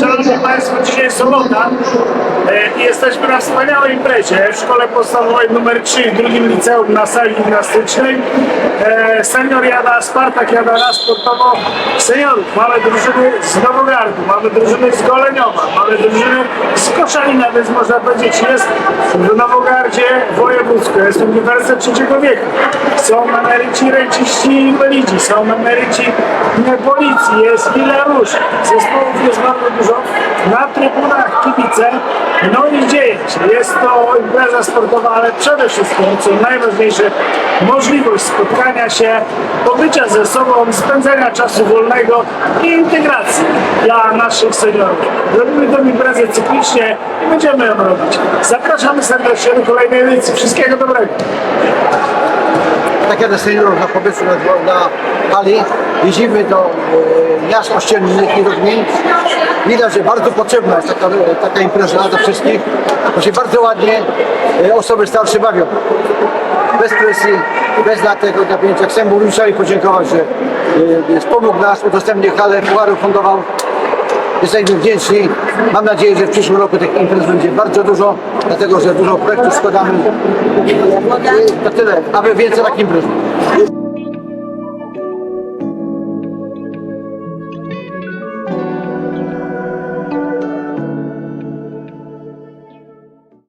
Szanowni Państwo, dzisiaj jest sobota e, i jesteśmy na wspaniałej imprezie w Szkole Podstawowej nr 3 w drugim liceum na sali gimnastycznej. E, Senior jada, Spartak jada raz sportowo seniorów. Mamy drużyny z Nowogardu, mamy drużyny z Goleniowa, mamy drużyny z Koszalina, więc można powiedzieć jest w Nowogardzie wojewódzko, jest Uniwersytet Trzeciego Wieku. Są emeryci, renciści i inwalidzi, są emeryci policji, jest Bilaruś, zespołów jest bardzo dużo. Na trybunach kibice, no i dzieje się. Jest to impreza sportowa, ale przede wszystkim, co najważniejsze, możliwość spotkania się, pobycia ze sobą, spędzenia czasu wolnego i integracji dla naszych seniorów. Robimy tę imprezę cyklicznie i będziemy ją robić. Zapraszamy serdecznie do kolejnej edycji. Wszystkiego dobrego. Jak seniorów na pobytu na, na hali, jeździmy do e, miast ościennych i do gmin. Widać, że bardzo potrzebna jest taka, taka impreza dla wszystkich, bo się bardzo ładnie e, osoby starsze bawią. Bez presji, bez latego napięcia. Chcę burmistrzowi podziękować, że e, wspomógł nas, udostępnił halę, pucharu fundował. Jesteśmy wdzięczni. Mam nadzieję, że w przyszłym roku tych imprez będzie bardzo dużo, dlatego że dużo projektów składamy. To tyle, aby więcej takich imprez.